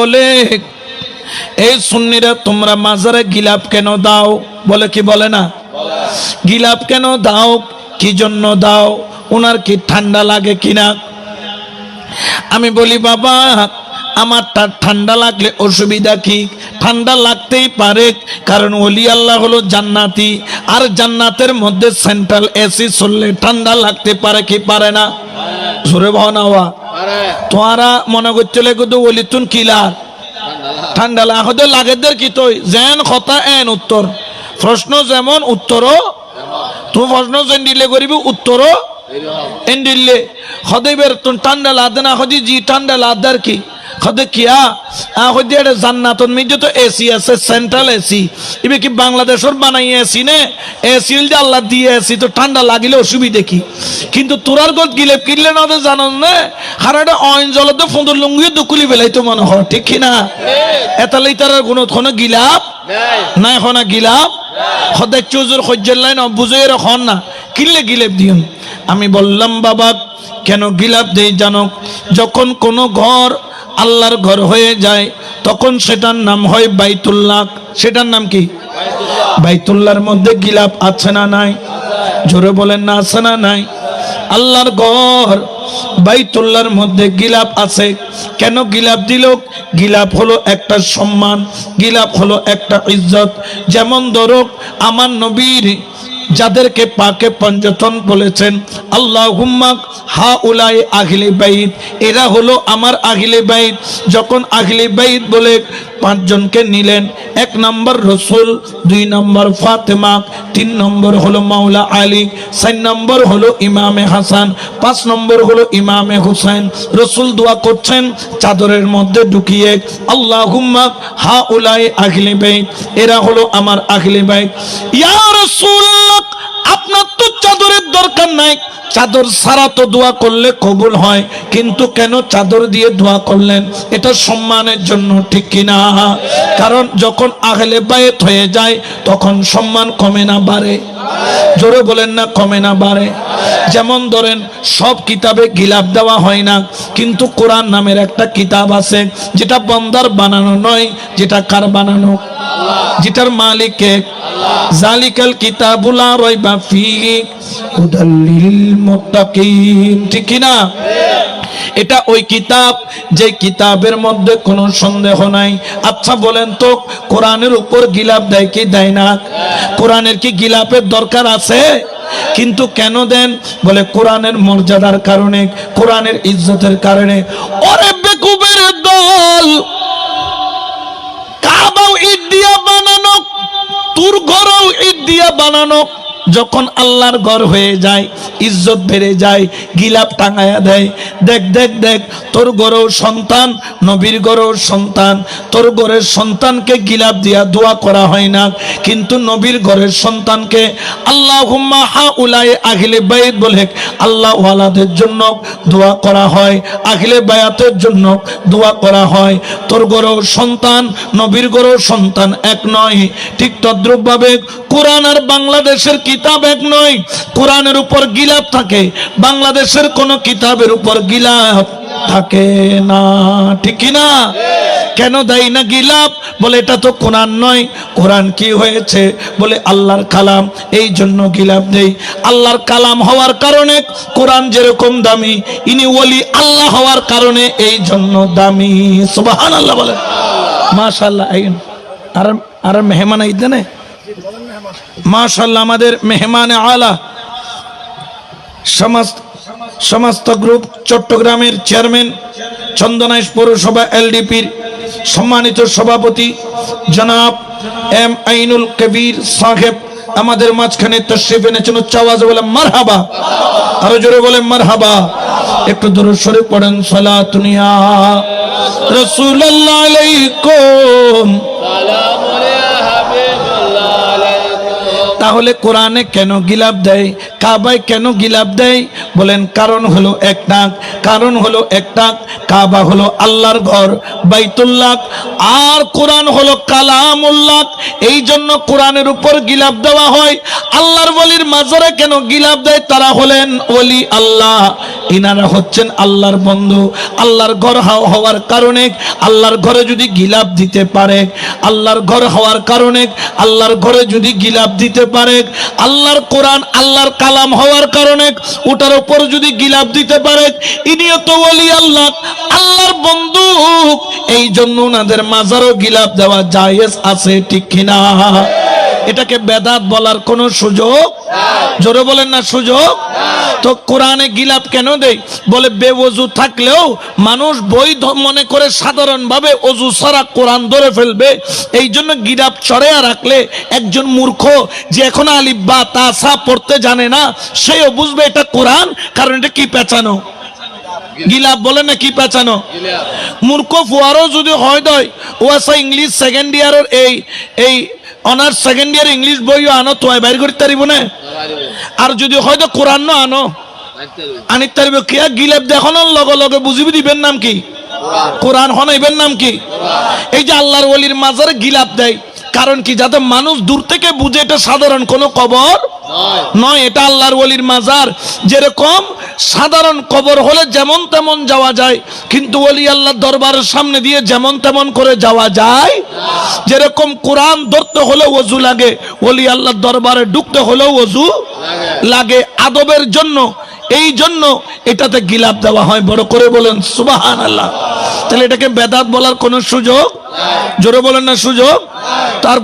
বলে, এই সুন্নিরা তোমরা মাজারে গিলাপ কেন দাও? বলে কি বলে না? গিলাপ কেন দাও? কি জন্য দাও? ওনার কি ঠান্ডা লাগে কিনা? আমি বলি, বাবা, আমার তার ঠান্ডা লাগলে অসুবিধা কি? ঠান্ডা লাগতেই পারে, কারণ ওলি আল্লাহ হলো জান্নাতি, আর জান্নাতের মধ্যে সেন্ট্রাল এসি চললে ঠান্ডা লাগতে পারে কি পারে না? জোরে ভাওনা হওয়া তোরা মনে করছিলে কিন্তু ওলিতুন কিলা ঠান্ডা লাগে লাগেদের কি তুই? যেন কথা এন উত্তর। প্রশ্ন যেমন উত্তরও তুমি প্রশ্ন যেন দিলে করিবি উত্তরও। এন দিলে। হদেবের তুন ঠান্ডা লাদে না হদি জি ঠান্ডা লাদার কি। এটা তো এসি আছে সেন্ট্রাল এসি ইবে কি দিয়ে তো ঠান্ডা লাগিলে অসুবিধে কি? কিন্তু তোরার গত গিলে কিনলে না জানান না? হারাটা অইন জলতে ফন্দর লুঙ্গি দুকুলি বেলাই তো মনে হয়, ঠিক কিনা এতালেই তার কোনো গিলাপ? নাই হনা গিলাপ? সদায় চৌজোর সহ্যের লাইন বুঝে এখন না। কিনলে গিলেপ দিন আমি বললাম, বাবা, কেন গিলাপ দেই জানো? যখন কোনো ঘর আল্লাহর ঘর হয়ে যায়, তখন সেটার নাম হয় বাইতুল্লাহ। সেটার নাম কি? বাইতুল্লাহর মধ্যে গিলাপ আছে না নাই? জোরে বলেন না, আছে না নাই? আল্লাহর ঘর, বাইতুল্লাহর মধ্যে গিলাপ আছে। কেন গিলাপ দিল? গিলাপ হলো একটা সম্মান, গিলাপ হলো একটা ইজ্জত। যেমন ধরো আমার নবীর যাদেরকে পাকে পঞ্চতন বলেছেন আল্লাহ হুম্মাক হা উলাই আহিলে বাইত। এরা হলো আমার আহিলে বাইত। যখন আহিলে বাইত বলে পাঁচজনকে নিলেন, এক নম্বর রসুল, দুই নম্বর ফাতেমা, তিন নম্বর হলো মাওলা আলী, চার নম্বর হলো ইমামে হাসান, পাঁচ নম্বর হলো ইমামে হুসাইন। রসুল দোয়া করছেন, চাদরের মধ্যে ঢুকিয়ে আল্লাহ হুম্মাক হা উলাই আহিলে বাইত। এরা হলো আমার আহিলে বাইত। ইয়া আপনার তো চাদরের দরকার নাই। চাদর সারা তো দোয়া করলে কবুল হয়, কিন্তু কেন চাদর দিয়ে দোয়া করলেন? এটা সম্মানের জন্য, ঠিক কিনা কারণ যখন আহলে বায়েত হয়ে যায়, তখন সম্মান কমে না, বাড়ে। জোরে বলেন না, কমে না, বাড়ে। যেমন ধরেন, সব কিতাবে গিলাপ দেওয়া হয় না, কিন্তু কোরআন নামের একটা কিতাব আছে, যেটা বন্দার বানানো নয়, যেটা কার বানানো? যেটার মালিকে। জালিকাল কিতাবুলা রয়বা ফিহি হুদাল্লিল মুত্তাকিন। ঠিক কি না? এটা ওই কিতাব যে কিতাবের মধ্যে কোনো সন্দেহ নাই। আচ্ছা বলেন তো কোরআনের উপর গিলাপ দেয় কি দেয় না? কোরআনের কি গিলাপের দরকার আছে? কিন্তু কেন দেন? বলে কোরআনের মর্যাদার কারণে কোরআনের ইজ্জতের কারণে। ওরে বেকুবের দল! কাবাও ইট দিয়া বানানো তোর ঘরও ইট দিয়া বানানো। যখন আল্লাহর ঘর হয়ে যায়, ইজ্জত বেড়ে যায়, গিলাপ টাঙায়া দেয়, দেখ দেখ দেখ, তোর গরেও সন্তান, নবীর গরেও সন্তান, তোর ঘরের সন্তানকে গিলাপ দিয়া দোয়া করা হয় না, কিন্তু নবীর ঘরের সন্তানকে আল্লাহ হুম্মা হা উলাই আহিলে বাইত বলে আল্লাহ ওয়ালাদের জন্য দোয়া করা হয়, আহিলে বায়াতের জন্য দোয়া করা হয়। তোর গরেও সন্তান, নবীর গরেও সন্তান এক নয়। ঠিক তদ্রুপভাবে কোরআন আর বাংলাদেশের কিতাব এক নয়, কোরআনের উপর গিলাপ থাকে, বাংলাদেশের কোন কিতাবের উপর গিলাপ থাকে না। ঠিক না? কেন দেয় না গিলাপ? বলে, এটা তো কোরআন নয়। কোরআন কি হয়েছে? বলে, আল্লাহর কালাম, এই জন্য গিলাপ দেই। আল্লাহর কালাম হওয়ার কারণে কোরআন যেরকম দামি, ইনি ওলি আল্লাহ হওয়ার কারণে এই জন্য দামি। সুবাহান আল্লাহ বলে এই আর আর মেহমান আইতে না মাশাল্লাহ আমাদের মেহমান আলা সমস্ত সমস্ত গ্রুপ, চট্টগ্রামের চেয়ারম্যান, চন্দনাইশ পৌরসভা এলডিপির সম্মানিত সভাপতি, জনাব এম আইনুল কবির সাহেব। আমাদের মাঝখানে তশরিফ এনেছেন, উচ্চ আওয়াজে বলে মারহাবা, আরও জোরে বলে মারহাবা। একটু দূর সরে পড়েন সালাতুনিয়া রাসূলুল্লাহ তাহলে কোরআনে কেন গিলাপ দেয়? কাবায় কেন গিলাপ দেয়? বলেন, কারণ হলো একটা কারণ হলো একটা কাবা হলো আল্লাহর ঘর, বাইতুল্লাহ। আর কোরআন হলো কালামুল্লাহ এই জন্য কোরআনের উপর গিলাপ দেওয়া হয়। আল্লাহর বলির মাজারে কেন গিলাপ দেয়? তারা হলেন অলি আল্লাহ। ইনারা হচ্ছেন আল্লাহর বন্ধু। আল্লাহর ঘর হাও- হওয়ার কারণে, আল্লাহর ঘরে যদি গিলাপ দিতে পারে, আল্লাহর ঘর হওয়ার কারণে, আল্লাহর ঘরে যদি গিলাপ দিতে পারে, আল্লাহর কোরআন আল্লাহর কালাম হওয়ার কারণে ওটার উপর যদি গিলাপ দিতে পারে, ইনিও তো বলি আল্লাহ, আল্লাহর বন্ধু। এই জন্য ওনাদের মাজারও গিলাপ দেওয়া জায়েজ আছে, ঠিক কিনা? এটাকে বেদাত বলার কোনো সুযোগ জোরে বলেন না সুযোগ তো কোরআনে গিলাপ কেন দেয় বলে বেওজু থাকলেও মানুষ বৈধ মনে করে সাধারণভাবে অজু ছাড়া কোরআন ধরে ফেলবে। এই জন্য গিলাপ চড়েয়া রাখলে একজন মূর্খ যে এখন আলিফ বা তাসা পড়তে জানে না সেও বুঝবে এটা কোরআন কারণ এটা কি পেঁচানো? গিলাপ বলে না কি পেঁচানো? মূর্খ ফুয়ারও যদি হয় দয় ওয়াসা ইংলিশ সেকেন্ড ইয়ারের এই এই অনার্স সেকেন্ড ইয়ার ইংলিশ বইও আনো তো বাইর করতে পারিব না? আর যদি হয়তো কোরআন আনো। আনিতে পারিব কিয়া গিলাপ দেখানোর লগে লগে বুঝিবি দিবেন নাম কি? কোরআন। হনাইবেন নাম কি? এই যে আল্লাহর ওলির মাজারে গিলাপ দেয়, কারণ কি? যাতে মানুষ দূর থেকে বুঝে, এটা সাধারণ কোনো কবর নয়, এটা আল্লাহর ওলির মাজার। যেরকম সাধারণ কবর হলে যেমন তেমন যাওয়া যায়, কিন্তু ওলি আল্লাহ দরবারের সামনে দিয়ে যেমন তেমন করে যাওয়া যায়। যেরকম কোরআন ধরতে হলে ওজু লাগে, ওলি আল্লাহ দরবারে ঢুকতে হলেও ওজু লাগে। আদবের জন্য, এই জন্য এটাতে গিলাপ দেওয়া হয়। বড় করে বলেন সুবাহান আল্লাহ তাহলে এটাকে বেদাত বলার কোনো সুযোগ? জোরে বলেন না সুযোগ? তার